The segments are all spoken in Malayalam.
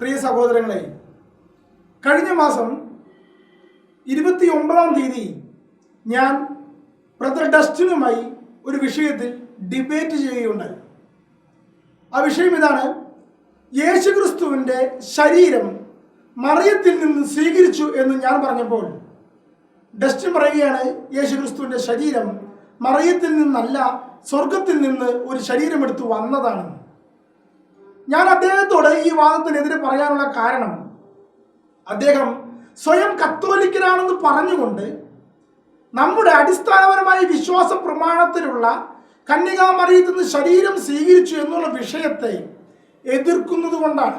പ്രിയ സഹോദരങ്ങളെ കഴിഞ്ഞ മാസം ഇരുപത്തി ഒമ്പതാം തീയതി ഞാൻ ബ്രദർ ഡസ്റ്റിനുമായി ഒരു വിഷയത്തിൽ ഡിബേറ്റ് ചെയ്യുകയുണ്ടായി. ആ വിഷയം ഇതാണ് യേശുക്രിസ്തുവിന്റെ ശരീരം മറിയത്തിൽ നിന്ന് സ്വീകരിച്ചു എന്ന് ഞാൻ പറഞ്ഞപ്പോൾ ഡസ്റ്റിൻ പറയുകയാണ് യേശുക്രിസ്തുവിന്റെ ശരീരം മറിയത്തിൽ നിന്നല്ല സ്വർഗത്തിൽ നിന്ന് ഒരു ശരീരമെടുത്ത് വന്നതാണ്. ഞാൻ അദ്ദേഹത്തോട് ഈ വാദത്തിനെതിരെ പറയാനുള്ള കാരണം അദ്ദേഹം സ്വയം കത്തോലിക്കനാണെന്ന് പറഞ്ഞുകൊണ്ട് നമ്മുടെ അടിസ്ഥാനപരമായ വിശ്വാസ പ്രമാണത്തിലുള്ള കന്യകാമറിയത്തിൽ നിന്ന് ശരീരം സ്വീകരിച്ചു എന്നുള്ള വിഷയത്തെ എതിർക്കുന്നത് കൊണ്ടാണ്.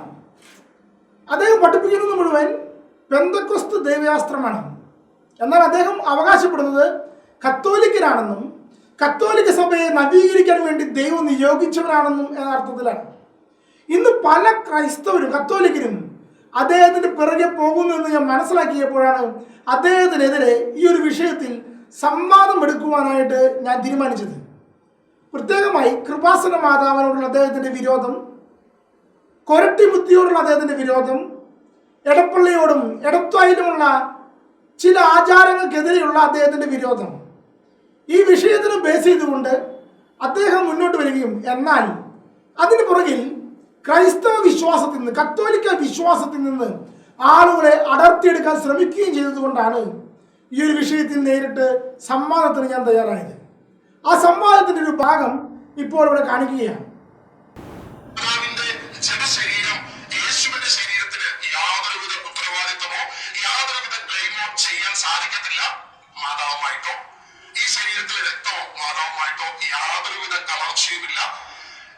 അദ്ദേഹം പഠിപ്പിക്കുന്നത് മുഴുവൻ പെന്തക്കൊസ്ത് ദൈവശാസ്ത്രമാണ് എന്നാൽ അദ്ദേഹം അവകാശപ്പെടുന്നത് കത്തോലിക്കനാണെന്നും കത്തോലിക്ക സഭയെ നവീകരിക്കാൻ വേണ്ടി ദൈവം നിയോഗിച്ചവനാണെന്നും എന്ന അർത്ഥത്തിലാണ്. ഇന്ന് പല ക്രൈസ്തവരും കത്തോലിക്കരും അദ്ദേഹത്തിന്റെ പിറകെ പോകുന്നു എന്ന് ഞാൻ മനസ്സിലാക്കിയപ്പോഴാണ് അദ്ദേഹത്തിനെതിരെ ഈ ഒരു വിഷയത്തിൽ സംവാദം എടുക്കുവാനായിട്ട് ഞാൻ തീരുമാനിച്ചത്. പ്രത്യേകമായി കൃപാസന മാതാവിനോടുള്ള അദ്ദേഹത്തിന്റെ വിരോധം കൊരട്ടി കൊരട്ടിമുത്തിയോടുള്ള അദ്ദേഹത്തിന്റെ വിരോധം എടപ്പള്ളിയോടും എടത്വായിലുമുള്ള ചില ആചാരങ്ങൾക്കെതിരെയുള്ള അദ്ദേഹത്തിന്റെ വിരോധം. ഈ വിഷയത്തിന് ബേസ് ചെയ്തുകൊണ്ട് അദ്ദേഹം മുന്നോട്ട് വരികയും എന്നാൽ അതിന് പുറകിൽ ക്രൈസ്തവ വിശ്വാസത്തിൽ നിന്ന് കത്തോലിക്ക വിശ്വാസത്തിൽ നിന്ന് ആളുകളെ അടർത്തിയെടുക്കാൻ ശ്രമിക്കുകയും ചെയ്തതുകൊണ്ടാണ് ഈ ഒരു വിഷയത്തിൽ നേരിട്ട് സംവാദത്തിന് ഞാൻ തയ്യാറായത്. ആ സംവാദത്തിന്റെ ഒരു ഭാഗം ഇപ്പോൾ ഇവിടെ കാണിക്കുകയാണ്. ശരീരത്തിലെ രക്തമോ മാതാവുമായിട്ടോ യാതൊരുവിധ കളർച്ചയുമില്ല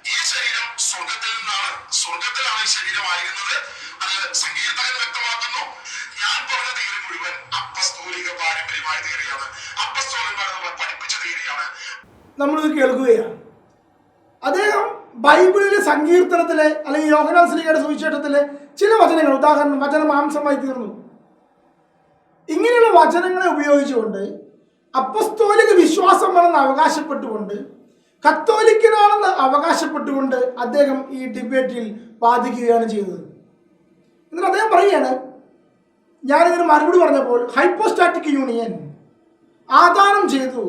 ഈ ശരീരം സ്വർഗത്തിൽ നിന്നാണ് സ്വർഗത്തിലാണ് ഈ ശരീരമായിരുന്നത് അത് സംഗീതകൻ വ്യക്തമാക്കുന്നു. ഞാൻ പറഞ്ഞ തീയതി മുഴുവൻ അപ്പസ്തോലിക പാരമ്പര്യമായ തീയതിയാണ്. അപ്പസ്തോലന്മാർ നമ്മളെ പഠിപ്പിച്ച തീയതിയാണ്. നമ്മളിത് കേൾക്കുകയാണ് അദ്ദേഹം ബൈബിളിലെ സങ്കീർത്തനത്തിലെ അല്ലെങ്കിൽ യോഹനാൻ സ്ലീഗയുടെ സുവിശേഷത്തിലെ ചില വചനങ്ങൾ ഉദാഹരണം വചന മാംസമായി തീർന്നു. ഇങ്ങനെയുള്ള വചനങ്ങളെ ഉപയോഗിച്ചുകൊണ്ട് അപ്പസ്തോലിക വിശ്വാസമാണെന്ന് അവകാശപ്പെട്ടുകൊണ്ട് കത്തോലിക്കനാണെന്ന് അവകാശപ്പെട്ടുകൊണ്ട് അദ്ദേഹം ഈ ഡിബേറ്റിൽ വാദിക്കുകയാണ് ചെയ്തത്. എന്നിട്ട് അദ്ദേഹം പറയുകയാണ് ഞാനിതിന് മറുപടി പറഞ്ഞപ്പോൾ ഹൈപ്പോസ്റ്റാറ്റിക് യൂണിയൻ ആദാനം ചെയ്തു.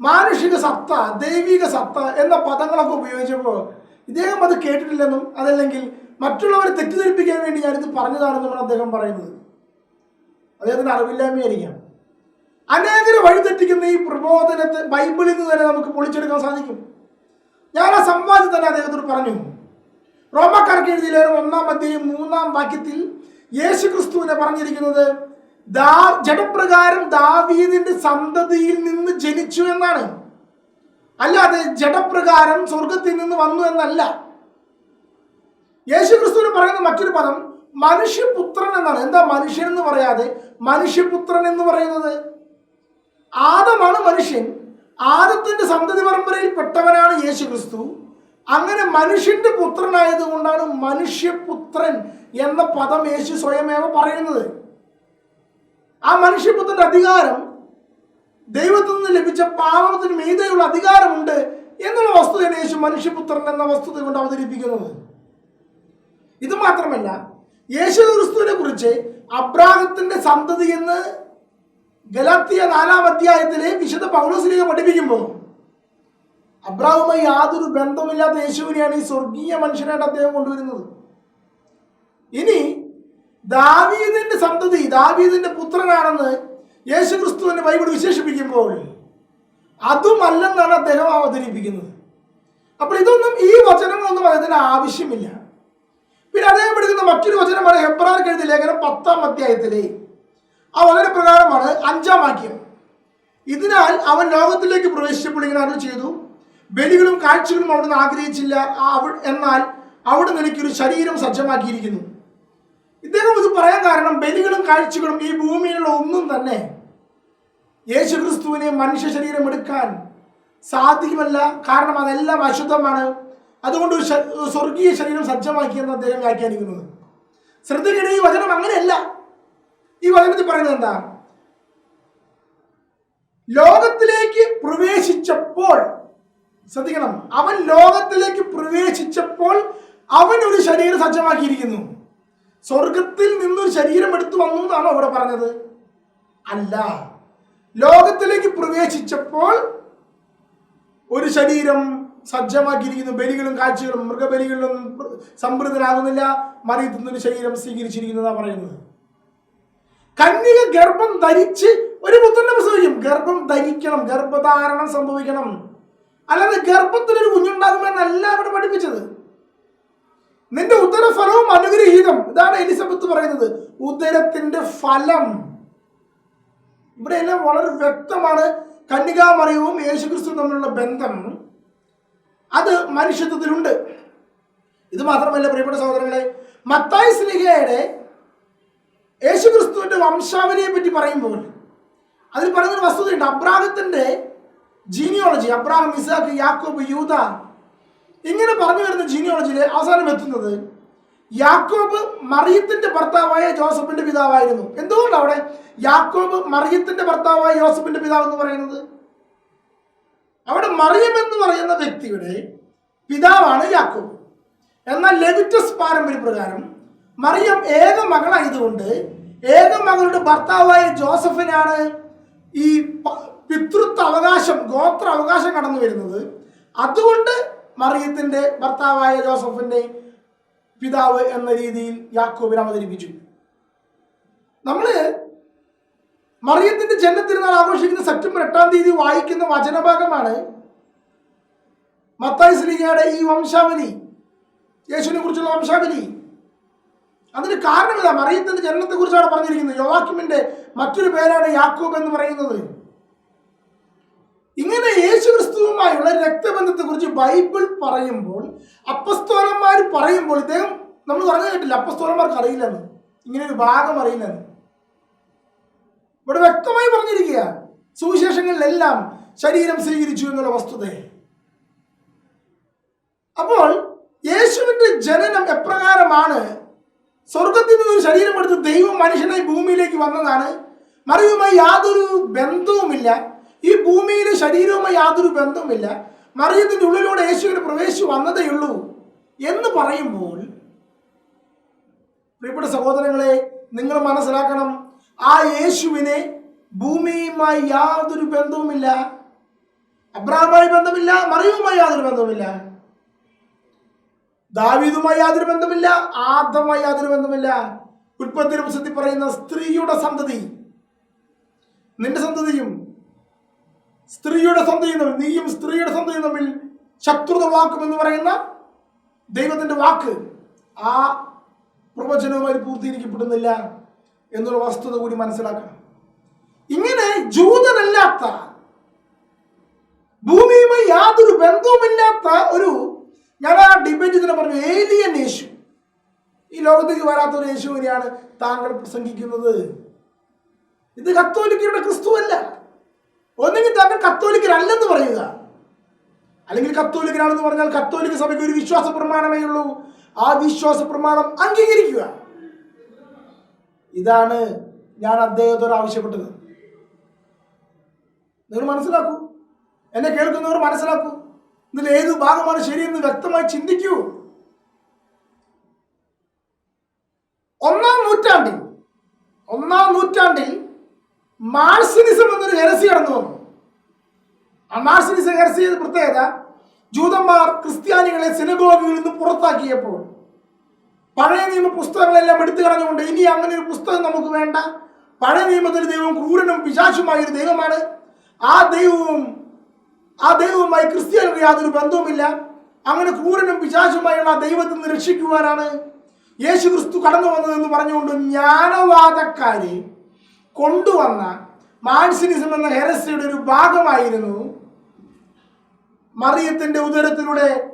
മാനുഷിക സത്ത ദൈവിക സത്ത എന്ന പദങ്ങളൊക്കെ ഉപയോഗിച്ചപ്പോൾ ഇദ്ദേഹം അത് കേട്ടിട്ടില്ലെന്നും അതല്ലെങ്കിൽ മറ്റുള്ളവരെ തെറ്റിദ്ധരിപ്പിക്കാൻ വേണ്ടി ഞാനിത് പറഞ്ഞതാണെന്നുമാണ് അദ്ദേഹം പറയുന്നത്. അദ്ദേഹത്തിന് അറിവില്ലായ്മയായിരിക്കാം. അനേകരെ വഴിതെറ്റിക്കുന്ന ഈ പ്രബോധനത്തെ ബൈബിളിൽ നിന്ന് തന്നെ നമുക്ക് പൊളിച്ചെടുക്കാൻ സാധിക്കും. ഞാൻ ആ സംവാദം തന്നെ അദ്ദേഹത്തോട് പറഞ്ഞു. റോമക്കാർക്ക് എഴുതിയ ഒന്നാം അധ്യായം മൂന്നാം വാക്യത്തിൽ യേശു ക്രിസ്തുവിനെ പറഞ്ഞിരിക്കുന്നത് ദാ ജഡപ്രകാരം ദാവീദിന്റെ സന്തതിയിൽ നിന്ന് ജനിച്ചു എന്നാണ്. അല്ലാതെ ജഡപ്രകാരം സ്വർഗത്തിൽ നിന്ന് വന്നു എന്നല്ല. യേശു ക്രിസ്തുവിന് പറയുന്ന മറ്റൊരു പദം മനുഷ്യപുത്രൻ എന്നാണ്. എന്താ മനുഷ്യൻ എന്ന് പറയാതെ മനുഷ്യപുത്രൻ എന്ന് പറയുന്നത്? ആദമാണ് മനുഷ്യൻ. ആദത്തിന്റെ സന്തതി പരമ്പരയിൽ പെട്ടവനാണ് യേശു ക്രിസ്തു അങ്ങനെ മനുഷ്യന്റെ പുത്രനായതുകൊണ്ടാണ് മനുഷ്യപുത്രൻ എന്ന പദം യേശു സ്വയമേവ പറയുന്നത്. ആ മനുഷ്യപുത്രന്റെ അധികാരം ദൈവത്തിൽ നിന്ന് ലഭിച്ച പാവനത്തിന് മീതെയുള്ള അധികാരമുണ്ട് എന്നുള്ള വസ്തുതയാണ് യേശു മനുഷ്യപുത്രൻ എന്ന വസ്തുത കൊണ്ട് അവതരിപ്പിക്കുന്നത്. ഇത് മാത്രമല്ല യേശു ക്രിസ്തുവിനെ കുറിച്ച് അബ്രാഹത്തിന്റെ സന്തതി എന്ന് ഗലാത്തിയ നാലാം അധ്യായത്തിലെ വിശുദ്ധ പൗലോസിലേക്ക് പഠിപ്പിക്കുമ്പോൾ അബ്രാഹുമായി യാതൊരു ബന്ധമില്ലാത്ത യേശുവിനെയാണ് ഈ സ്വർഗീയ മനുഷ്യനായിട്ട് അദ്ദേഹം കൊണ്ടുവരുന്നത്. ഇനി ദാവീദിന്റെ സന്തതി ദാവീദിന്റെ പുത്രനാണെന്ന് യേശു ക്രിസ്തുവിന്റെ ബൈബിൾ വിശേഷിപ്പിക്കുമ്പോൾ അതുമല്ലെന്നാണ് അദ്ദേഹം അവതരിപ്പിക്കുന്നത്. അപ്പോൾ ഇതൊന്നും ഈ വചനങ്ങളൊന്നും അദ്ദേഹത്തിന് ആവശ്യമില്ല. പിന്നെ അദ്ദേഹം എടുക്കുന്ന മറ്റൊരു വചനമാണ് ഹെബ്രാർക്ക് എഴുതിയ ലേഖനം പത്താം അധ്യായത്തിലെ ആ വളരെ പ്രകാരമാണ് അഞ്ചാം വാക്യം ഇതിനാൽ അവൻ ലോകത്തിലേക്ക് പ്രവേശിച്ചപ്പോൾ ഇങ്ങനെ അറിവ് ചെയ്തു. ബലികളും കാഴ്ചകളും അവിടുന്ന് ആഗ്രഹിച്ചില്ല. എന്നാൽ അവിടുന്ന് എനിക്കൊരു ശരീരം സജ്ജമാക്കിയിരിക്കുന്നു. ഇദ്ദേഹം ഇത് പറയാൻ കാരണം ബലികളും കാഴ്ചകളും ഈ ഭൂമിയിലുള്ള ഒന്നും തന്നെ. യേശു ക്രിസ്തുവിനെ മനുഷ്യ ശരീരം എടുക്കാൻ സാധിക്കുമല്ല. കാരണം അതെല്ലാം അശുദ്ധമാണ്. അതുകൊണ്ട് ഒരു സ്വർഗീയ ശരീരം സജ്ജമാക്കിയെന്ന് അദ്ദേഹം വ്യാഖ്യാനിക്കുന്നത്. ശ്രദ്ധിക്കണേ ഈ വചനം അങ്ങനെയല്ല. ഈ വചനത്തിൽ പറയുന്നത് എന്താ? ലോകത്തിലേക്ക് പ്രവേശിച്ചപ്പോൾ ശ്രദ്ധിക്കണം അവൻ ലോകത്തിലേക്ക് പ്രവേശിച്ചപ്പോൾ അവൻ ഒരു ശരീരം സജ്ജമാക്കിയിരിക്കുന്നു. സ്വർഗത്തിൽ നിന്നൊരു ശരീരം എടുത്തു വന്നു എന്നാണോ അവിടെ പറഞ്ഞത്? അല്ല. ലോകത്തിലേക്ക് പ്രവേശിച്ചപ്പോൾ ഒരു ശരീരം സജ്ജമാക്കിയിരിക്കുന്നു. ബലികളും കാഴ്ചകളും മൃഗബലികളിലൊന്നും സംബൃതനാകുന്നില്ല മറിയത്തുന്നൊരു ശരീരം സ്വീകരിച്ചിരിക്കുന്നതാണ് പറയുന്നത്. കന്യക ഗർഭം ധരിച്ച് ഒരു പുത്രനെ പ്രസവിക്കും. ഗർഭം ധരിക്കണം ഗർഭധാരണം സംഭവിക്കണം. അല്ലാതെ ഗർഭത്തിലൊരു കുഞ്ഞുണ്ടാകുമെന്നല്ല അവിടെ പഠിപ്പിച്ചത്. നിന്റെ ഉദരഫലവും അനുഗ്രഹീതം. ഇതാണ് എലിസബത്ത് പറയുന്നത്. ഉദരത്തിന്റെ ഫലം. ഇവിടെ എല്ലാം വളരെ വ്യക്തമാണ് കന്യകാമറിയവും യേശുക്രിസ്തു തമ്മിലുള്ള ബന്ധം. അത് മനുഷ്യത്വത്തിലുണ്ട്. ഇത് മാത്രമല്ല പ്രിയപ്പെട്ട സഹോദരങ്ങളെ മത്തായി സ്ലിഹയുടെ യേശുക്രിസ്തുവിന്റെ വംശാവലിയെ പറ്റി പറയുമ്പോൾ അതിൽ പറയുന്നൊരു വസ്തുതയുണ്ട്. അബ്രാഹത്തിന്റെ ജീനിയോളജി അബ്രാഹം ഇസാഖ് യാക്കോബ് യൂത ഇങ്ങനെ പറഞ്ഞു വരുന്ന ജീനിയോളജിയിൽ അവസാനം എത്തുന്നത് യാക്കോബ് മറിയത്തിന്റെ ഭർത്താവായ ജോസഫിന്റെ പിതാവായിരുന്നു. എന്തുകൊണ്ട് അവിടെ യാക്കോബ് മറിയത്തിന്റെ ഭർത്താവായ ജോസഫിന്റെ പിതാവ് എന്ന് പറയുന്നത്? അവിടെ മറിയം എന്ന് പറയുന്ന വ്യക്തിയുടെ പിതാവാണ് യാക്കോബ്. എന്നാൽ ലെവിറ്റസ് പാരമ്പര്യ പ്രകാരം മറിയം ഏക മകളായതുകൊണ്ട് ഏക മകളുടെ ഭർത്താവായ ജോസഫിനാണ് ഈ പിതൃത്വ അവകാശം ഗോത്ര അവകാശം കടന്നു വരുന്നത്. അതുകൊണ്ട് മറിയത്തിന്റെ ഭർത്താവായ ജോസഫിന്റെ പിതാവ് എന്ന രീതിയിൽ യാക്കോബിനെ അവതരിപ്പിച്ചു. നമ്മൾ മറിയത്തിന്റെ ജന്മത്തിരുന്നാൾ ആഘോഷിക്കുന്ന സെപ്റ്റംബർ എട്ടാം തീയതി വായിക്കുന്ന വചനഭാഗമാണ് മത്തായി ശ്രീകയുടെ ഈ വംശാവലി യേശുവിനെ കുറിച്ചുള്ള വംശാവലി. അതിന് കാരണമില്ല മറിയത്തിന്റെ ജനനത്തെ കുറിച്ചാണ് പറഞ്ഞിരിക്കുന്നത്. യോവാക്കിമിന്റെ മറ്റൊരു പേരാണ് യാക്കോബ് എന്ന് പറയുന്നത്. ഇങ്ങനെ യേശു ക്രിസ്തുവുമായുള്ള രക്തബന്ധത്തെ കുറിച്ച് ബൈബിൾ പറയുമ്പോൾ അപ്പസ്തോലന്മാർ പറയുമ്പോൾ ഇദ്ദേഹം നമ്മൾ പറഞ്ഞു കേട്ടില്ല. അപ്പസ്തോലന്മാർക്ക് അറിയില്ലെന്ന്. ഇങ്ങനെ ഒരു ഭാഗം അറിയില്ലെന്ന്. ഇവിടെ വ്യക്തമായി പറഞ്ഞിരിക്കുക. സുവിശേഷങ്ങളിലെല്ലാം ശരീരം സ്വീകരിച്ചു എന്നുള്ള വസ്തുതയെ അപ്പോൾ യേശുവിന്റെ ജനനം എപ്രകാരമാണ്? സ്വർഗത്തിൽ നിന്ന് ഒരു ശരീരം എടുത്ത് ദൈവം മനുഷ്യനായി ഭൂമിയിലേക്ക് വന്നതാണ്. മറിയുമായി യാതൊരു ബന്ധവുമില്ല. ഈ ഭൂമിയിലെ ശരീരവുമായി യാതൊരു ബന്ധവുമില്ല. മറിയത്തിന്റെ ഉള്ളിലൂടെ യേശുവിന് പ്രവേശിച്ചു വന്നതേ ഉള്ളൂ എന്ന് പറയുമ്പോൾ പ്രിയപ്പെട്ട സഹോദരങ്ങളെ നിങ്ങൾ മനസ്സിലാക്കണം ആ യേശുവിനെ ഭൂമിയുമായി യാതൊരു ബന്ധവുമില്ല. അബ്രാഹുമായി ബന്ധമില്ല മറിയുമായി യാതൊരു ബന്ധവുമില്ല. ദാവീദുമായി യാതൊരു ബന്ധമില്ല ആദമായി യാതൊരു ബന്ധമില്ല. ഉൽപ്പത്തി പുസ്തകത്തിൽ പറയുന്ന സ്ത്രീയുടെ സന്തതി. നിന്റെ സന്തതിയും സ്ത്രീയുടെ സന്തതിയും തമ്മിൽ നീയും സ്ത്രീയുടെ സന്തതിയും തമ്മിൽ ശത്രുത വാക്കുമെന്ന് പറയുന്ന ദൈവത്തിന്റെ വാക്ക് ആ പ്രവചനവുമായി പൂർത്തീകരിക്കപ്പെടുന്നില്ല എന്നൊരു വസ്തുത കൂടി മനസ്സിലാക്കണം. ഇങ്ങനെ ജൂതനല്ലാത്ത ഭൂമിയുമായി യാതൊരു ബന്ധവുമില്ലാത്ത ഒരു ഞാൻ ആ ഡിബേറ്റ് ഇതിനെ പറഞ്ഞു ഏലിയൻ യേശു ഈ ലോകത്തേക്ക് വരാത്ത ഒരു യേശുവിനെയാണ് താങ്കൾ പ്രസംഗിക്കുന്നത്. ഇത് കത്തോലിക്കരുടെ ക്രിസ്തു അല്ല ഒന്നെങ്കിൽ താങ്കൾ കത്തോലിക്കരല്ലെന്ന് പറയുക. അല്ലെങ്കിൽ കത്തോലിക്കനാണെന്ന് പറഞ്ഞാൽ കത്തോലിക്ക സഭയ്ക്ക് ഒരു വിശ്വാസ പ്രമാണമേ ഉള്ളൂ. ആ വിശ്വാസ പ്രമാണം അംഗീകരിക്കുക. ഇതാണ് ഞാൻ അദ്ദേഹത്തോട് ആവശ്യപ്പെട്ടത്. നിങ്ങൾ മനസ്സിലാക്കൂ. എന്നെ കേൾക്കുന്നവർ മനസ്സിലാക്കൂ. ഇതിൽ ഏത് ഭാഗമാണ് ശരിയെന്ന് വ്യക്തമായി ചിന്തിക്കൂ. ഒന്നാം നൂറ്റാണ്ടിൽ ഒന്നാം നൂറ്റാണ്ടിൽ മാർസിനിസം എന്നൊരു ഹെരസി കടന്നു വന്നു. ആ മാർസിനിസ ഹെരസിയുടെ പ്രത്യേകത ജൂതന്മാർ ക്രിസ്ത്യാനികളെ സിനഗോഗുകളിൽ നിന്ന് പുറത്താക്കിയപ്പോൾ പഴയ നിയമ പുസ്തകങ്ങളെല്ലാം എടുത്തു കളഞ്ഞുകൊണ്ട് ഇനി അങ്ങനെ ഒരു പുസ്തകം നമുക്ക് വേണ്ട. പഴയ നിയമത്തിൽ ദൈവം ക്രൂരനും പിശാചുമായ ഒരു ദൈവമാണ്. ആ ദൈവവും ആ ദൈവവുമായി ക്രിസ്ത്യാനിക്ക് യാതൊരു ബന്ധവുമില്ല. അങ്ങനെ ക്രൂരനും പിശാചുമായുള്ള ആ ദൈവത്തിൽ നിന്ന് രക്ഷിക്കുവാനാണ് യേശു ക്രിസ്തു കടന്നു വന്നതെന്ന് പറഞ്ഞുകൊണ്ട് ജ്ഞാനവാദക്കാരെ കൊണ്ടുവന്ന മാൻസിനിസം എന്ന ഹെരസ്യയുടെ ഒരു ഭാഗമായിരുന്നു മറിയത്തിന്റെ ഉദരത്തിലൂടെ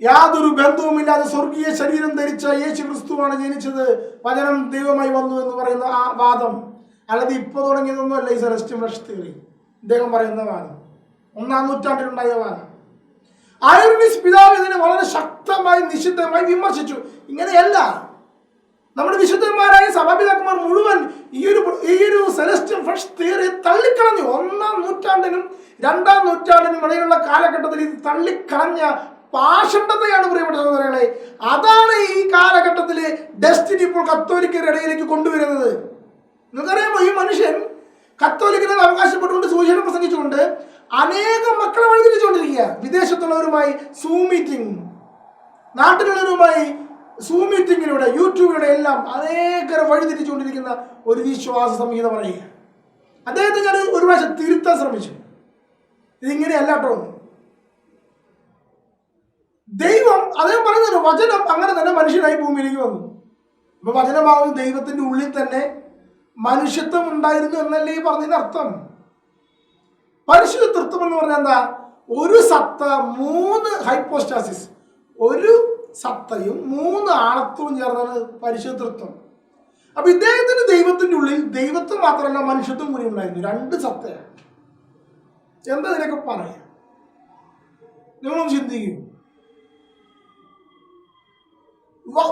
യാതൊരു ബന്ധവുമില്ലാതെ സ്വർഗീയ ശരീരം ധരിച്ച യേശു ക്രിസ്തുവാണ് ജനിച്ചത്. വചനം ദൈവമായി വന്നു എന്ന് പറയുന്ന ആ വാദം. അല്ലാതെ ഇപ്പൊ തുടങ്ങിയതൊന്നുമല്ല ഈ സെലസ്റ്റിൻ ഫ്ലഷ് തിയറി ഇദ്ദേഹം പറയുന്ന വാദം. ഒന്നാം നൂറ്റാണ്ടിലുണ്ടായതാണ് വാദം. ഐറിനിസ് പിതാവ് ഇതിനെ വളരെ ശക്തമായി നിഷിദ്ധമായി വിമർശിച്ചു. ഇങ്ങനെയല്ല. നമ്മുടെ വിശുദ്ധന്മാരായ സഭാപിതാക്കന്മാർ മുഴുവൻ ഈ ഒരു ഈ ഒരു സെലസ്റ്റിൻ ഫ്രഷ് തിയറി തള്ളിക്കളഞ്ഞു. ഒന്നാം നൂറ്റാണ്ടിനും രണ്ടാം നൂറ്റാണ്ടിനും ഇടയിലുള്ള കാലഘട്ടത്തിൽ ഇത് തള്ളിക്കളഞ്ഞ പാഷണ്ഡതയാണ് പ്രിയപ്പെട്ട സഹോദരങ്ങളെ. അതാണ് ഈ കാലഘട്ടത്തിലെ ഡെസ്റ്റിനി ഇപ്പോൾ കത്തോലിക്കരുടെ ഇടയിലേക്ക് കൊണ്ടുവരുന്നത്. നിങ്ങൾക്കറിയാമോ ഈ മനുഷ്യൻ കത്തോലിക്കിനെ അവകാശപ്പെട്ടുകൊണ്ട് സൂചന പ്രസംഗിച്ചുകൊണ്ട് അനേകം മക്കളെ വഴിതിരിച്ചുകൊണ്ടിരിക്കുക വിദേശത്തുള്ളവരുമായി സൂം മീറ്റിംഗ് നാട്ടിലുള്ളവരുമായി സൂം മീറ്റിങ്ങിലൂടെ യൂട്യൂബിലൂടെ എല്ലാം അനേകരെ വഴിതിരിച്ചുകൊണ്ടിരിക്കുന്ന ഒരു വിശ്വാസ സംഹിത പറയുക. അദ്ദേഹത്തെ ഞാൻ ഒരു പ്രാവശ്യം തിരുത്താൻ ശ്രമിച്ചു. ഇതിങ്ങനെയല്ല കേട്ടോ ദൈവം അദ്ദേഹം പറയുന്നത് വചനം അങ്ങനെ തന്നെ മനുഷ്യനായി ഭൂമിയിലേക്ക് വന്നു. അപ്പൊ വചനമാവുന്ന ദൈവത്തിന്റെ ഉള്ളിൽ തന്നെ മനുഷ്യത്വം ഉണ്ടായിരുന്നു എന്നല്ലേ ഈ പറഞ്ഞതിന്റെ അർത്ഥം? പരിശുദ്ധ തൃത്വം എന്ന് പറഞ്ഞാൽ എന്താ? ഒരു സത്ത മൂന്ന് ഹൈപ്പോസ്റ്റാസിസ് ഒരു സത്തയും മൂന്ന് ആളത്വവും ചേർന്നാണ് പരിശുദ്ധ തൃത്വം അപ്പൊ ഇദ്ദേഹത്തിന് ദൈവത്തിന്റെ ഉള്ളിൽ ദൈവത്വം മാത്രമല്ല മനുഷ്യത്വം കൂടി ഉണ്ടായിരുന്നു. രണ്ട് സത്തയാണ്. എന്താ ഇതിനൊക്കെ പറയാ? നിങ്ങളൊന്ന് ചിന്തിക്കും.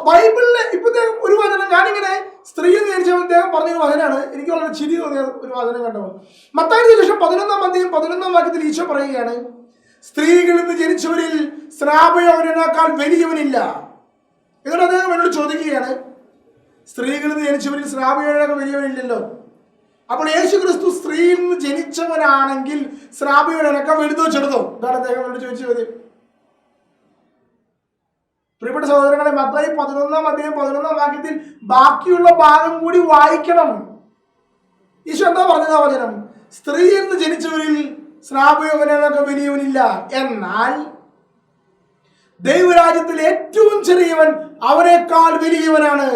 ബൈബിളിലെ ഇപ്പൊ ഒരു വചനം ഞാനിങ്ങനെ സ്ത്രീയിൽ ജനിച്ച അദ്ദേഹം പറഞ്ഞൊരു വചനാണ് എനിക്ക് വളരെ ചിരി തോന്നിയ ഒരു വചനം കണ്ടപ്പോൾ. മത്തായി ശേഷം പതിനൊന്നാം അധ്യയം പതിനൊന്നാം വാക്യത്തിൽ ഈശോ പറയുകയാണ് സ്ത്രീകളിൽ നിന്ന് ജനിച്ചവരിൽ ശ്രാപയവനേക്കാൾ വലിയവനില്ല. എന്നിട്ട് അദ്ദേഹം എന്നോട് ചോദിക്കുകയാണ് സ്ത്രീകളിൽ നിന്ന് ജനിച്ചവരിൽ ശ്രാപയവനേക്കാൾ വലിയവനില്ലല്ലോ. അപ്പോൾ യേശു ക്രിസ്തു സ്ത്രീയിൽ നിന്ന് ജനിച്ചവനാണെങ്കിൽ ശ്രാപയവനേക്കാൾ വലുതോ ചെറുതോ? ഇതാണ് അദ്ദേഹം എന്നോട് ചോദിച്ചു ചോദ്യം. പ്രിയപ്പെട്ട സഹോദരങ്ങളെ മത്തായി പതിനൊന്നാം അധ്യായം പതിനൊന്നാം വാക്യത്തിൽ ബാക്കിയുള്ള ഭാഗം കൂടി വായിക്കണം. ഈശോ എന്താ പറഞ്ഞത് ആ വചനം? സ്ത്രീ എന്ന് ജനിച്ചവരിൽ ശ്രാപയോഗനൊക്കെ വലിയവനില്ല. എന്നാൽ ദൈവരാജ്യത്തിൽ ഏറ്റവും ചെറിയവൻ അവനേക്കാൾ വലിയവനാണ്.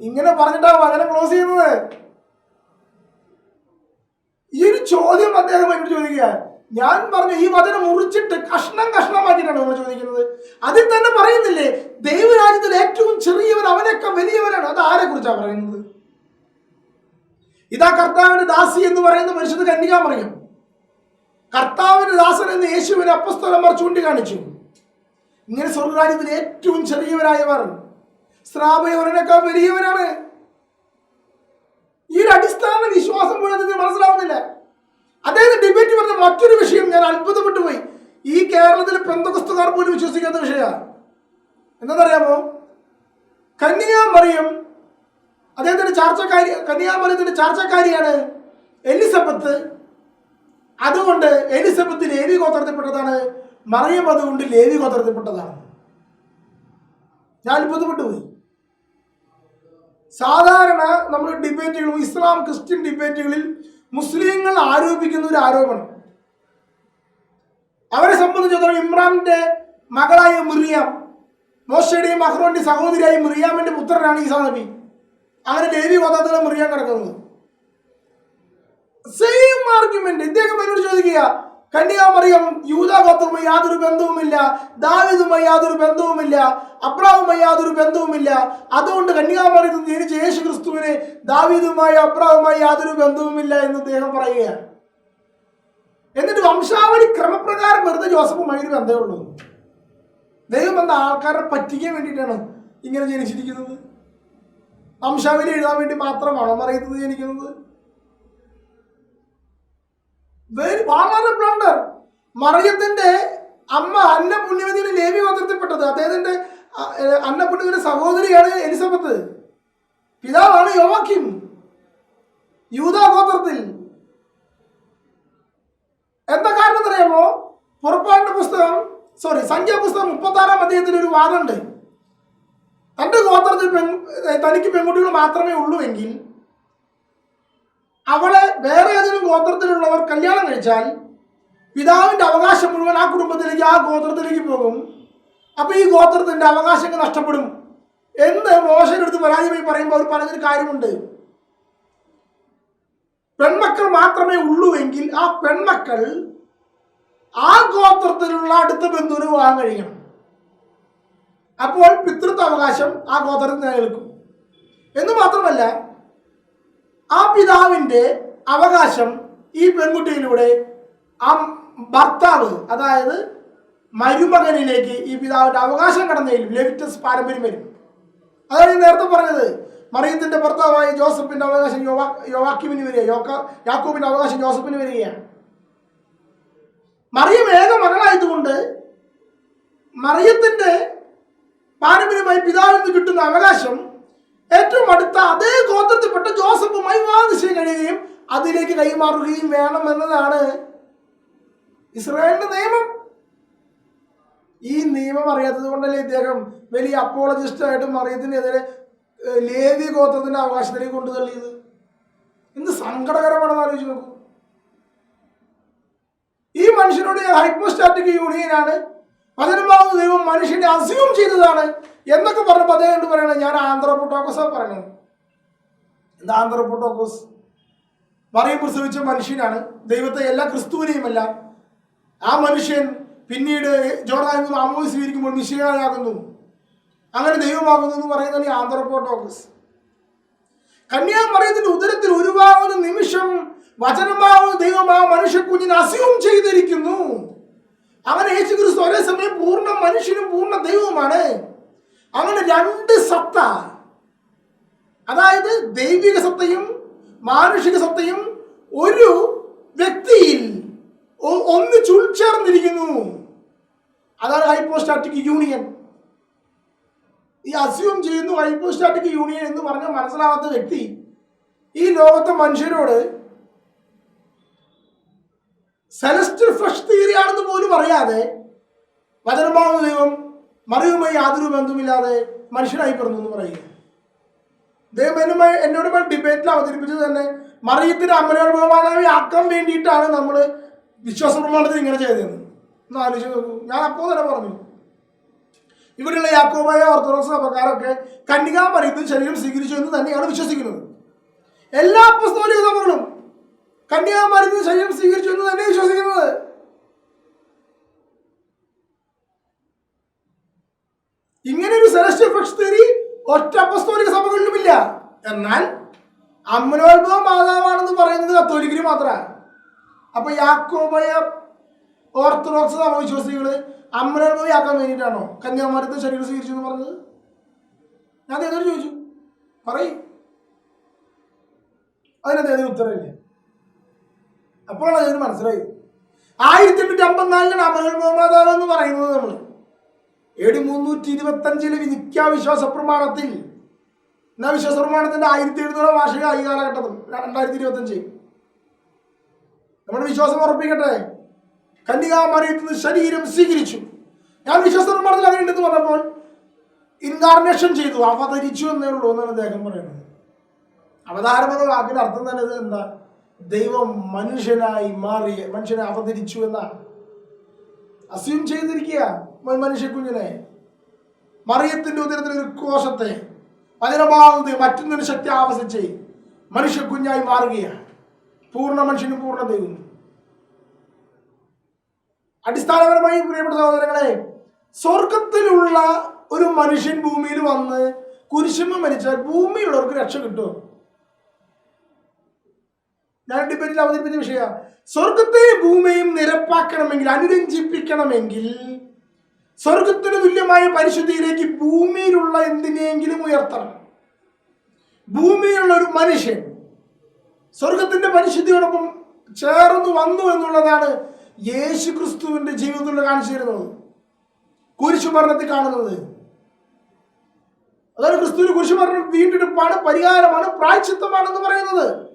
ഇങ്ങനെ പറഞ്ഞിട്ടാ വചനം ക്ലോസ് ചെയ്യുന്നത്. ഈ ഒരു ചോദ്യം അദ്ദേഹം എന്നോട് ചോദിക്കുക ഞാൻ പറഞ്ഞു ഈ വചനം മുറിച്ചിട്ട് കഷ്ണം കഷ്ണമാക്കിയിട്ടാണ് നമ്മൾ ചോദിക്കുന്നത്. അതിൽ തന്നെ പറയുന്നില്ലേ ദൈവരാജ്യത്തിൽ ഏറ്റവും ചെറിയവൻ അവനൊക്കെ വലിയവനാണ്. അത് ആരെ കുറിച്ചാണ് പറയുന്നത്? ഇതാ കർത്താവിന്റെ ദാസി എന്ന് പറയുന്ന പരിശുദ്ധ പറയും കർത്താവിന്റെ ദാസൻ എന്ന് യേശുവിനെ അപ്പസ്തലന്മാർ ചൂണ്ടിക്കാണിച്ചു. ഇങ്ങനെ സ്വർഗരാജ്യത്തിൽ ഏറ്റവും ചെറിയവരായവർ ശ്രാപയവരനേക്കാൾ വലിയവനാണ്. ഈ ഒരു അടിസ്ഥാന വിശ്വാസം പോലും മനസ്സിലാവുന്നില്ല. അദ്ദേഹം ഡിബേറ്റ് പറഞ്ഞ മറ്റൊരു വിഷയം ഞാൻ അത്ഭുതപ്പെട്ടു പോയി. ഈ കേരളത്തിലെ പെന്തകുസ്തുകാർ പോലും വിശ്വസിക്കാത്ത വിഷയമാണ്. എന്താണെന്നറിയാമോ? കന്യാമറിയം അദ്ദേഹത്തിന്റെ ചാർച്ചക്കാരി കന്യാമറിയത്തിന്റെ ചാർച്ചക്കാരിയാണ് എലിസബത്ത്. അതുകൊണ്ട് എലിസബത്ത് ലേവി ഗോത്രത്തിൽപ്പെട്ടതാണ്. മറിയം അതുകൊണ്ട് ലേവി ഗോത്രത്തിൽപ്പെട്ടതാണ്. ഞാൻ അത്ഭുതപ്പെട്ടു പോയി. സാധാരണ നമ്മൾ ഡിബേറ്റുകളും ഇസ്ലാം ക്രിസ്ത്യൻ ഡിബേറ്റുകളിൽ മുസ്ലിങ്ങൾ ആരോപിക്കുന്ന ഒരു ആരോപണം. അവരെ സംബന്ധിച്ചിടത്തോളം ഇമ്രാന്റെ മകളായ മുറിയാം മോശയുടെയും മഹ്റോന്റെ സഹോദരിയായ മുറിയാമിന്റെ പുത്രനാണ് ഈ നബി അങ്ങനെ ദേവി ഗോത്രത്തിലെ മുറിയാൻ കിടക്കുന്നത്. സെയിം ആർഗ്യുമെന്റ് ഇദ്ദേഹം എന്നോട് ചോദിക്കുക കന്യാമറിയം യൂതാഗോത്രവുമായി യാതൊരു ബന്ധവുമില്ല ദാവിദുമായി യാതൊരു ബന്ധവുമില്ല അബ്രാഹുമായി യാതൊരു ബന്ധവുമില്ല. അതുകൊണ്ട് കന്യാമറിയത്തിൽ ജനിച്ച യേശു ക്രിസ്തുവിന് ദാവീദുമായി അബ്രാഹുമായി യാതൊരു ബന്ധവുമില്ല എന്ന് അദ്ദേഹം പറയുകയാണ്. എന്നിട്ട് വംശാവലി ക്രമപ്രകാരം വെറുതെ ജോസഫുമായി ഒരു ബന്ധമേ ഉള്ളൂ. ദൈവം എന്ന ആൾക്കാരെ പറ്റിക്കാൻ വേണ്ടിയിട്ടാണ് ഇങ്ങനെ ജനിച്ചിരിക്കുന്നത്. വംശാവലി എഴുതാൻ വേണ്ടി മാത്രമാണോ മറിയത്ത് ജനിക്കുന്നത്? വെരി വളരെ ബ്ലണ്ടർ മറിയത്തിന്റെ അമ്മ അന്ന പുണ്യവതിയുടെ ലേവി ഗോത്രത്തിൽപ്പെട്ടത് അദ്ദേഹത്തിന്റെ അന്ന പുണ്യവതിയുടെ സഹോദരിയാണ് എലിസബത്ത്. പിതാവാണ് യോവാക്കിം യൂതാ ഗോത്രത്തിൽ. എന്താ കാരണം അറിയാമോ പുറപ്പാടിന്റെ പുസ്തകം സോറി സംഖ്യാപുസ്തകം പുസ്തകം മുപ്പത്താറാം അധ്യായത്തിൽ ഒരു വാദമുണ്ട്. തന്റെ ഗോത്രത്തിൽ പെൺ തനിക്ക് പെൺകുട്ടികൾ മാത്രമേ ഉള്ളൂ എങ്കിൽ അവളെ വേറെ ഏതെങ്കിലും ഗോത്രത്തിലുള്ളവർ കല്യാണം കഴിച്ചാൽ പിതാവിന്റെ അവകാശം മുഴുവൻ ആ കുടുംബത്തിലേക്ക് ആ ഗോത്രത്തിലേക്ക് പോകും. അപ്പൊ ഈ ഗോത്രത്തിന്റെ അവകാശങ്ങൾ നഷ്ടപ്പെടും എന്ന് മോശനെടുത്ത് അടുത്ത് പരാജയമായി പറയുമ്പോൾ അവർ പറഞ്ഞൊരു കാര്യമുണ്ട്. പെൺമക്കൾ മാത്രമേ ഉള്ളൂ എങ്കിൽ ആ പെൺമക്കൾ ആ ഗോത്രത്തിലുള്ള അടുത്ത ബന്ധുവിന് പോകാൻ കഴിയണം അപ്പോൾ പിതൃത്വ അവകാശം ആ ഗോത്രത്തിൽ നിലനിൽക്കും. എന്ന് മാത്രമല്ല ആ പിതാവിന്റെ അവകാശം ഈ പെൺകുട്ടിയിലൂടെ ആ ഭർത്താവ് അതായത് മരുമകനിലേക്ക് ഈ പിതാവിന്റെ അവകാശം കടന്നു ചെല്ലും ലെവിറ്റസ് പാരമ്പര്യം വരും. അതാണ് ഞാൻ നേരത്തെ പറഞ്ഞത്. മറിയത്തിന്റെ ഭർത്താവായ ജോസഫിന്റെ അവകാശം യോവാ യോവാക്കിമിന് വരിക യോക്ക യാക്കൂബിന്റെ അവകാശം ജോസഫിന് വരികയാണ്. മറിയം ഏക മകളായതുകൊണ്ട് മറിയത്തിന്റെ പാരമ്പര്യമായി പിതാവിൽ നിന്ന് കിട്ടുന്ന അവകാശം ഏറ്റവും അടുത്ത അതേ ഗോത്രത്തിൽപ്പെട്ട ജോസഫുമായി വാദിച്ചു കഴിയുകയും അതിലേക്ക് കൈമാറുകയും വേണം എന്നതാണ് ഇസ്രായേലിന്റെ നിയമം. ഈ നിയമം അറിയാത്തത് കൊണ്ടല്ലേ ഇദ്ദേഹം വലിയ അപ്പോളജിസ്റ്റ് ആയിട്ട് മറിയത്തിനെതിരെ ലേവി ഗോത്രത്തിന്റെ അവകാശത്തിലേക്ക് കൊണ്ടു തള്ളിയത് എന്ത് സങ്കടകരമാണെന്ന് ആലോചിച്ച് നോക്കൂ. ഈ മനുഷ്യനോട് ഹൈപ്പോസ്റ്റാറ്റിക് യൂണിയനാണ് പതിനൊന്നാമത് ദൈവം മനുഷ്യനെ അസ്യൂം ചെയ്തതാണ്. എന്നൊക്കെ പറഞ്ഞപ്പോൾ അദ്ദേഹം എന്ത് പറയണത് ഞാൻ ആന്ധ്രപ്പൊട്ടോക്കസാണ് പറയണത് എന്താ ആന്ധ്രപ്പൊട്ടോക്കോസ് മറിയം പ്രസവിച്ച മനുഷ്യനാണ്. ദൈവത്തെ എല്ലാ ക്രിസ്തുവിനെയുമല്ല ആ മനുഷ്യൻ പിന്നീട് ജോർദാനിൽ നിന്ന് സ്വീകരിക്കുമ്പോൾ മിശിഹായാകുന്നു. അങ്ങനെ ദൈവമാകുന്നു എന്ന് പറയുന്നതാണ് ഈ ആന്ധ്രപ്പോട്ടോക്കസ് കന്യാമറിയത്തിന്റെ ഉദരത്തിൽ ഉരുവാകുന്ന നിമിഷം വചനമാവുന്ന ദൈവം ആ മനുഷ്യ കുഞ്ഞിനെ ചെയ്തിരിക്കുന്നു. അങ്ങനെ യേശു ക്രിസ്തു ഒരേ സമയം പൂർണ മനുഷ്യനും പൂർണ ദൈവവുമാണ്. അങ്ങനെ രണ്ട് സത്ത. അതായത് ദൈവിക സത്തയും മാനുഷിക സത്തയും ഒരു വ്യക്തിയിൽ ഒന്ന് ഒന്നിച്ച് ഉൾച്ചേർന്നിരിക്കുന്നു. അതാണ് ഹൈപ്പോസ്റ്റാറ്റിക് യൂണിയൻ ഈ അസ്യൂം ചെയ്യുന്നു ഹൈപ്പോസ്റ്റാറ്റിക് യൂണിയൻ എന്ന് പറഞ്ഞാൽ മനസ്സിലാവാത്ത വ്യക്തി ഈ ലോകത്തെ മനുഷ്യരോട് സെലസ്റ്റൽ ഫ്രഷ് തിയറി പോലും അറിയാതെ വചനമാവുന്ന ദൈവം മറിയുമായി യാതൊരു ബന്ധമില്ലാതെ മനുഷ്യനായി പിറന്നു എന്ന് പറയുക. ദൈവം എന്നുമായി എന്നോട് ഡിബേറ്റിൽ അവതരിപ്പിച്ചത് തന്നെ മറിയത്തിന് അമ്മനോത്ഭവമാതാവി ആക്കാൻ വേണ്ടിയിട്ടാണ് നമ്മൾ വിശ്വാസ പ്രമാണത്തിൽ ഇങ്ങനെ ചെയ്തതെന്ന്. ഒന്ന് ആലോചിച്ച് നോക്കൂ. ഞാൻ അപ്പോൾ തന്നെ പറഞ്ഞു. ഇവിടെയുള്ള യാക്കോബായ ഓർത്തഡോക്സ് സഭക്കാരൊക്കെ കന്യകാ മറിയത്തിൽ ശരീരം സ്വീകരിച്ചു എന്ന് തന്നെയാണ് വിശ്വസിക്കുന്നത്. എല്ലാ പുസ്തകലിക സഭകളും കന്യകാ മറിയത്തിൽ ശരീരം സ്വീകരിച്ചു എന്ന് തന്നെ വിശ്വസിക്കുന്നത്. ഇങ്ങനെ ഒരു സെലസ്റ്റ്യൽ ഫ്ലക്സ് തിയറി ഒറ്റ അപ്പസ്തോലിക സഭകളിലുമില്ല. എന്നാൽ അമ്മനോത്ഭവ മാതാവാണെന്ന് പറയുന്നത് കത്തോലിക്കര് മാത്രമാണ്. അപ്പൊ യാക്കോബയ ഓർത്തഡോക്സ് സഭ അമ്മനോത്ഭവം ആക്കാൻ വേണ്ടിയിട്ടാണോ? കന്യാകുമാരത്തെ ശരീരം സ്വീകരിച്ചു എന്ന് പറഞ്ഞത്? ഞാൻ ഏതൊരു ചോദിച്ചു. പറയും. അതിനകത്ത് ഏതൊരു ഉത്തരവില്ല അപ്പോഴാണ് അതിന് മനസ്സിലായി ആയിരത്തി എണ്ണൂറ്റി അമ്പത്തിനാലിലാണ് അമ്മനോത്ഭവ മാതാവ് എന്ന് പറയുന്നത് നമ്മൾ ഏഴ് മുന്നൂറ്റി ഇരുപത്തി അഞ്ചിൽ വിനിക്ക വിശ്വാസ പ്രമാണത്തിൽ എന്നാ വിശ്വാസ പ്രമാണത്തിന്റെ ആയിരത്തി എഴുന്നൂറ് വാർഷിക ഈ കാലഘട്ടത്തിൽ രണ്ടായിരത്തി ഇരുപത്തി അഞ്ച് നമ്മുടെ വിശ്വാസം ഉറപ്പിക്കട്ടെ? കന്യകാമറിയത്തിൽ നിന്ന് ശരീരം സ്വീകരിച്ചു. ഞാൻ വിശ്വാസ പ്രമാണത്തിൽ അതിനുണ്ടെന്ന് പറഞ്ഞപ്പോൾ ഇൻകാർണേഷൻ ചെയ്തു. അവതരിച്ചു എന്നേ ഉള്ളൂ എന്നാണ് അദ്ദേഹം പറയുന്നത്. അവതാരം എന്ന വാക്കിന്റെ അർത്ഥം തന്നെ എന്താ? ദൈവം മനുഷ്യനായി മാറി മനുഷ്യനെ അവതരിച്ചു എന്നാണ്. അസ്യൂം ചെയ്തിരിക്കുക മനുഷ്യക്കുഞ്ഞിനെ. മറിയത്തിന്റെ ഉദരത്തിൽ ഒരു കോശത്തെ. അതിനഭാഗത്ത് മറ്റൊന്നൊരു ശക്തി ആവസിച്ച് മനുഷ്യക്കുഞ്ഞായി മാറുകയാണ് പൂർണ മനുഷ്യനും പൂർണ ദൈവം അടിസ്ഥാനപരമായി പ്രിയപ്പെട്ട സഹോദരങ്ങളെ സ്വർഗത്തിലുള്ള ഒരു മനുഷ്യൻ ഭൂമിയിൽ വന്ന് കുരിശുമ്മ മരിച്ചാൽ ഭൂമിയിലുള്ളവർക്ക് രക്ഷ കിട്ടുമോ ഞാൻ ഡിബേറ്റിൽ അവതരിപ്പിച്ച വിഷയമാണ് സ്വർഗത്തെയും ഭൂമിയും നിരപ്പാക്കണമെങ്കിൽ അനുരഞ്ജിപ്പിക്കണമെങ്കിൽ സ്വർഗത്തിന് തുല്യമായ പരിശുദ്ധിയിലേക്ക് ഭൂമിയിലുള്ള എന്തിനെങ്കിലും ഉയർത്തണം. ഭൂമിയിലുള്ള ഒരു മനുഷ്യൻ സ്വർഗത്തിന്റെ പരിശുദ്ധിയോടൊപ്പം ചേർന്ന് വന്നു എന്നുള്ളതാണ് യേശു ക്രിസ്തുവിന്റെ ജീവിതത്തിൽ കാണിച്ചു തരുന്നത് കുരിശുമരണത്തിൽ കാണുന്നത്. അതാണ് ക്രിസ്തുവിന് കുരിശുമരണം വീണ്ടെടുപ്പാണ് പരിഹാരമാണ് പ്രായച്ചിത്തമാണെന്ന് പറയുന്നത്.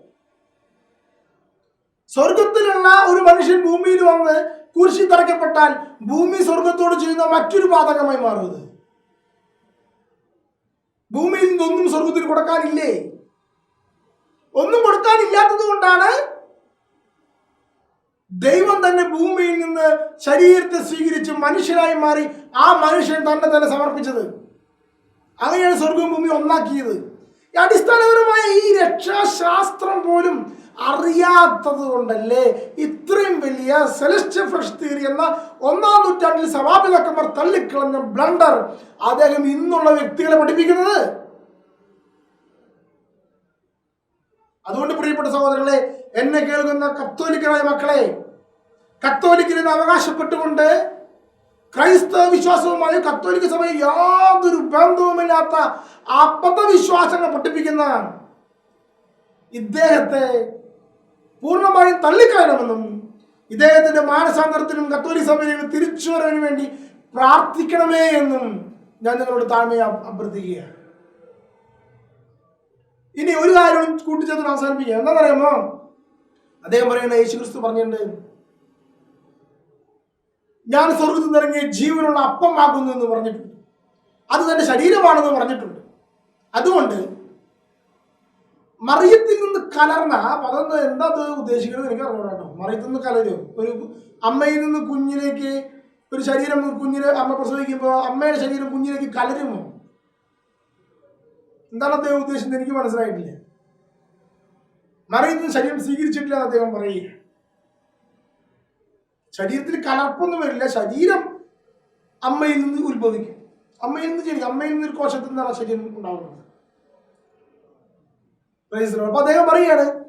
സ്വർഗത്തിലുള്ള ഒരു മനുഷ്യൻ ഭൂമിയിൽ വന്ന് കുരിശി തറയ്ക്കപ്പെട്ടാൽ ഭൂമി സ്വർഗത്തോട് ചെയ്യുന്ന മറ്റൊരു പാതകമായി മാറുന്നത് ഭൂമിയിൽ നിന്നൊന്നും സ്വർഗത്തിൽ കൊടുക്കാനില്ലേ? ഒന്നും കൊടുക്കാനില്ലാത്തത് കൊണ്ടാണ് ദൈവം തന്നെ ഭൂമിയിൽ നിന്ന് ശരീരത്തെ സ്വീകരിച്ച് മനുഷ്യനായി മാറി ആ മനുഷ്യൻ തന്നെ തന്നെ സമർപ്പിച്ചത്. അങ്ങനെയാണ് സ്വർഗവും ഭൂമി ഒന്നാക്കിയത്. അടിസ്ഥാനപരമായ ഈ രക്ഷാശാസ്ത്രം പോലും അറിയാത്തത് കൊണ്ടല്ലേ ഇത്രയും വലിയ സെലസ്റ്റ്യൽ ഫ്ലഷ് തിയറി എന്ന ഒന്നാം നൂറ്റാണ്ടിൽ സഭാപിതാക്കന്മാർ തള്ളിക്കളഞ്ഞ ബ്ലണ്ടർ അദ്ദേഹം ഇന്നുള്ള വ്യക്തികളെ പഠിപ്പിക്കുന്നത്? അതുകൊണ്ട് പ്രിയപ്പെട്ട സഹോദരങ്ങളെ എന്നെ കേൾക്കുന്ന കത്തോലിക്കരായ മക്കളെ കത്തോലിക്കരെന്ന് അവകാശപ്പെട്ടുകൊണ്ട് ക്രൈസ്തവ വിശ്വാസവുമായി കത്തോലിക്ക സഭയിൽ യാതൊരു ബന്ധവുമില്ലാത്ത അബദ്ധവിശ്വാസങ്ങൾ പഠിപ്പിക്കുന്ന ഇദ്ദേഹത്തെ പൂർണമായും തള്ളിക്കളയണമെന്നും ഇദ്ദേഹത്തിന്റെ മാനസാന്തരത്തിനും കത്തോലിക് സഭയിലും തിരിച്ചു വരവിന് വേണ്ടി പ്രാർത്ഥിക്കണമേ എന്നും ഞാൻ നിങ്ങളോട് താഴ്മയെ അഭ- അഭ്യർത്ഥിക്കുകയാണ്. ഇനി ഒരു കാര്യം കൂട്ടിച്ചേർത്ത് അവസാനിപ്പിക്കുക എന്താണെന്നറിയാമോ? അദ്ദേഹം പറയുന്ന യേശു ക്രിസ്തു പറഞ്ഞിട്ടുണ്ട് ഞാൻ സ്വർഗത്തിൽ നിറങ്ങി ജീവനുള്ള അപ്പമാകുന്നു എന്ന് പറഞ്ഞിട്ടുണ്ട്. അത് തന്റെ ശരീരമാണെന്ന് പറഞ്ഞിട്ടുണ്ട്. അതുകൊണ്ട് മറിയത്തിൽ നിന്ന് കലർന്ന ആ പദം എന്താ അത് ഉദ്ദേശിക്കുന്നത് എനിക്ക് അറിഞ്ഞൂടാ മറിയത്തിൽ നിന്ന് കലരും. ഒരു അമ്മയിൽ നിന്ന് കുഞ്ഞിലേക്ക് ഒരു ശരീരം കുഞ്ഞിനെ അമ്മ പ്രസവിക്കുമ്പോൾ അമ്മയുടെ ശരീരം കുഞ്ഞിലേക്ക് കലരുമോ? എന്താണ് അദ്ദേഹം ഉദ്ദേശിച്ചത്? എനിക്ക് മനസ്സിലായിട്ടില്ല. മറിയത്തിൽ ശരീരം സ്വീകരിച്ചിട്ടില്ല എന്ന് അദ്ദേഹം പറയുക ശരീരത്തിൽ കലർപ്പൊന്നും വരില്ല. ശരീരം അമ്മയിൽ നിന്ന് ഉത്ഭവിക്കും. അമ്മയിൽ നിന്ന് ശരി അമ്മയിൽ നിന്ന് ഒരു കോശത്തിൽ നിന്നാണ് ശരീരം ഉണ്ടാകുന്നത്. അപ്പൊ അദ്ദേഹം പറയാണ്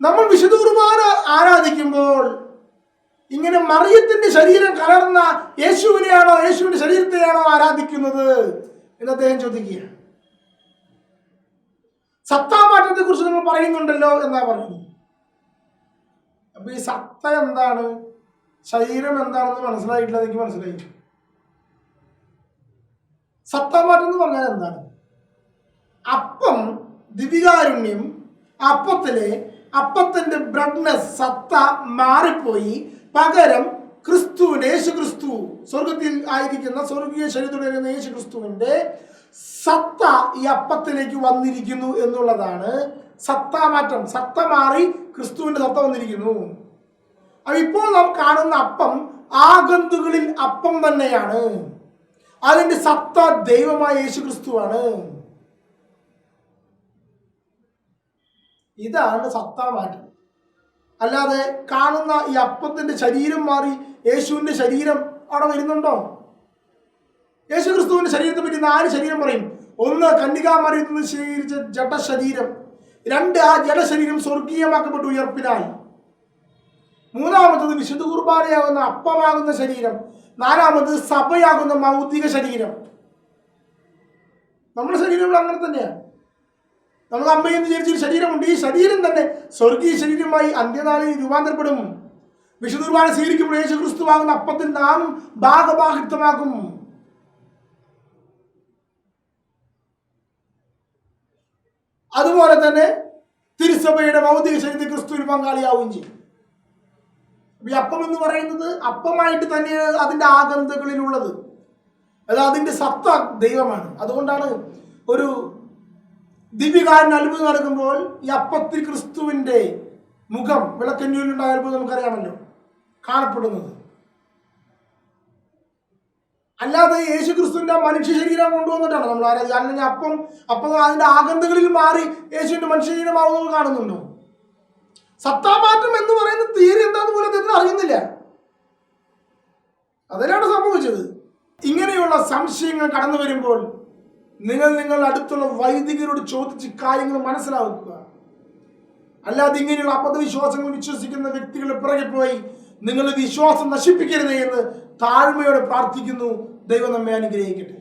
നമ്മൾ വിശുദ്ധ കുർബാന ആരാധിക്കുമ്പോൾ ഇങ്ങനെ മറിയത്തിന്റെ ശരീരം കലർന്ന യേശുവിനെയാണോ യേശുവിന്റെ ശരീരത്തെയാണോ ആരാധിക്കുന്നത്? എന്ന് അദ്ദേഹം ചോദിക്കുകയാണ്. സത്താമാറ്റത്തെ കുറിച്ച് നമ്മൾ പറയുന്നുണ്ടല്ലോ എന്നാ പറയുന്നത്. അപ്പൊ ഈ സത്ത എന്താണ്? ശരീരം എന്താണെന്ന് മനസ്സിലായിട്ടില്ല എനിക്ക് മനസ്സിലായി. സത്താമാറ്റം എന്ന് പറഞ്ഞാൽ എന്താണ്? അപ്പം ദിവികാരുണ്യം അപ്പത്തിലെ അപ്പത്തിന്റെ ബ്രഡ്നസ് സത്ത മാറിപ്പോയി. പകരം ക്രിസ്തുവിന്റെ യേശു ക്രിസ്തു സ്വർഗത്തിൽ ആയിരിക്കുന്ന സ്വർഗീയ ശരീരത്തിലുള്ള യേശു ക്രിസ്തുവിന്റെ സത്ത ഈ അപ്പത്തിലേക്ക് വന്നിരിക്കുന്നു എന്നുള്ളതാണ്. സത്താമാറ്റം സത്ത മാറി ക്രിസ്തുവിന്റെ സത്ത വന്നിരിക്കുന്നു. അപ്പൊ ഇപ്പോൾ നാം കാണുന്ന അപ്പം ആഗന്തുകളിൽ അപ്പം തന്നെയാണ്. അതിന്റെ സത്ത ദൈവമായ യേശു ക്രിസ്തുവാണ്. ഇതാണ് സത്താമാറ്റം. അല്ലാതെ കാണുന്ന ഈ അപ്പത്തിന്റെ ശരീരം മാറി യേശുവിന്റെ ശരീരം അവിടെ വരുന്നുണ്ടോ? യേശു ക്രിസ്തുവിന്റെ ശരീരത്തെ പറ്റി നാല് ശരീരം പറയും. ഒന്ന് കന്യകാമറിയത്തിൽ നിന്ന് സ്വീകരിച്ച ജഡശരീരം. രണ്ട് ആ ജഡശരീരം സ്വർഗീയമാക്കപ്പെട്ട ഉയർപ്പിനായി മൂന്നാമത്തത് വിശുദ്ധ കുർബാനയാകുന്ന അപ്പമാകുന്ന ശരീരം. നാലാമത് സഭയാകുന്ന മൗതിക ശരീരം. നമ്മുടെ ശരീരങ്ങൾ അങ്ങനെ തന്നെയാണ് നമ്മൾ അമ്മയെന്ന് വിചാരിച്ചൊരു ശരീരമുണ്ട്. ഈ ശരീരം തന്നെ സ്വർഗീയ ശരീരമായി അന്ത്യനാളിൽ രൂപാന്തരപ്പെടും. വിശുദ്ധ കുർബാന സ്വീകരിക്കുമ്പോൾ യേശു ക്രിസ്തുവാകുന്ന അപ്പത്തിൽ നാം ഭാഗഭാഗിത്വമാകും. അതുപോലെ തന്നെ തിരുസഭയുടെ ഭൗതിക ശരീരത്തിൽ ക്രിസ്തുവിൽ പങ്കാളിയാവുകയും ചെയ്യും. ഈ അപ്പം എന്ന് പറയുന്നത് അപ്പമായിട്ട് തന്നെയാണ് അതിന്റെ ആഗന്ധകളിലുള്ളത് അത് അതിന്റെ സത്ത ദൈവമാണ്. അതുകൊണ്ടാണ് ഒരു ദിവ്യകാരൻ അത്ഭുതം നടക്കുമ്പോൾ ഈ അപ്പത്തിൽ ക്രിസ്തുവിന്റെ മുഖം വിളക്കഞ്ഞൂരിലുണ്ടായ അത്ഭുതം നമുക്കറിയാമല്ലോ. കാണപ്പെടുന്നത്. അല്ലാതെ യേശു ക്രിസ്തുവിന്റെ മനുഷ്യ ശരീരം കൊണ്ടുവന്നിട്ടാണ് നമ്മൾ ആരാധിക്കുക അല്ലെങ്കിൽ അപ്പം അപ്പം അതിന്റെ ആഗന്ധകളിൽ മാറി യേശുവിന്റെ മനുഷ്യ ശരീരമാവുന്നത് കാണുന്നുണ്ടോ? സത്താമാറ്റം എന്ന് പറയുന്ന തീരെ എന്താന്ന് പോലും അദ്ദേഹത്തിന് അറിയുന്നില്ല. അതിലാണ് സംഭവിച്ചത്. ഇങ്ങനെയുള്ള സംശയങ്ങൾ കടന്നു വരുമ്പോൾ നിങ്ങൾ നിങ്ങൾ അടുത്തുള്ള വൈദികരോട് ചോദിച്ച് കാര്യങ്ങൾ മനസ്സിലാക്കുക അല്ലാതെ ഇങ്ങനെയുള്ള അബദ്ധവിശ്വാസങ്ങൾ വിശ്വസിക്കുന്ന വ്യക്തികളുടെ പിറകെ പോയി നിങ്ങൾ വിശ്വാസം നശിപ്പിക്കരുത് എന്ന് താഴ്മയോടെ പ്രാർത്ഥിക്കുന്നു. ദൈവം നമ്മെ അനുഗ്രഹിക്കട്ടെ.